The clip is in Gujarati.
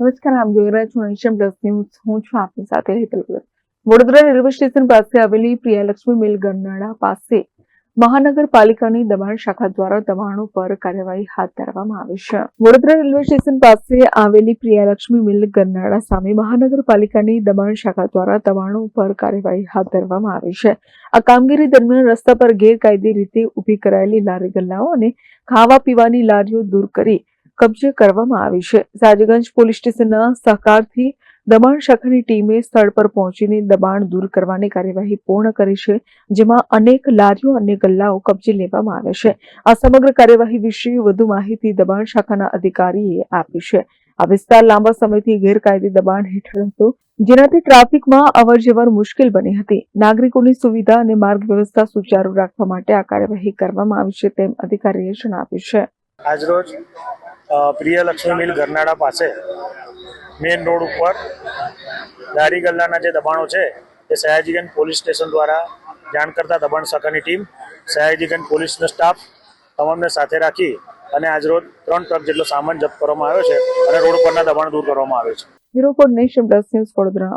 નમસ્કાર, આપ જોઈ રહ્યા છો નેશન પ્લસ ન્યૂઝ. હું છું આપની સાથે હેતલ વડોદરા રેલવે સ્ટેશન પાસે આવેલી પ્રિયાલક્ષ્મી મિલ ગરનાળા પાસે મહાનગરપાલિકાની દબાણ શાખા દ્વારા દબાણો પર કાર્યવાહી હાથ ધરવામાં આવી છે. વડોદરા રેલવે સ્ટેશન પાસે આવેલી પ્રિયાલક્ષ્મી મિલ ગરનાળા સામે મહાનગરપાલિકાની દબાણ શાખા દ્વારા દબાણો પર કાર્યવાહી હાથ ધરવામાં આવી છે. આ કામગીરી દરમિયાન રસ્તા પર ગેરકાયદે રીતે ઊભી કરાયેલી લારી ગલ્લાઓ અને ખાવા પીવાની લારીઓ દૂર કરી કબજે કરવામાં આવી છે. સાજગંજ પોલીસ સ્ટેશનના સહકારથી દબાણ શાખાની ટીમે સ્થળ પર પહોંચીને દબાણ દૂર કરવાની કાર્યવાહી પૂર્ણ કરી છે, જેમાં અનેક લારીઓ અને ગલ્લાઓ કબજે લેવામાં આવે છે. આ સમગ્ર કાર્યવાહી વિશે વધુ માહિતી દબાણ શાખાના અધિકારીએ આપી છે. આ વિસ્તાર લાંબા સમયથી ગેરકાયદે દબાણ હેઠળ હતો, જેનાથી ટ્રાફિકમાં અવરજવર મુશ્કેલ બની હતી. નાગરિકોની સુવિધા અને માર્ગ વ્યવસ્થા સુચારુ રાખવા માટે આ કાર્યવાહી કરવામાં આવી છે તેમ અધિકારીએ જણાવ્યું છે. આજરોજ પ્રિય લક્ષ્મી મિલ ગરનાળા પાસે મેઇન રોડ ઉપર લારી ગલ્લાના જે દબાણો છે, એ સયાજીગંજ પોલીસ સ્ટેશન દ્વારા જાણ કરતા દબાણ શાખાની ટીમ સયાજીગંજ પોલીસનો સ્ટાફ તમામને સાથે રાખી અને આજરોજ ત્રણ ટ્રક જેટલો સામાન જપ્ત કરવામાં આવ્યો છે અને રોડ પરના દબાણ દૂર કરવામાં આવ્યો છે. Bureau Nation Plus News Vadodara.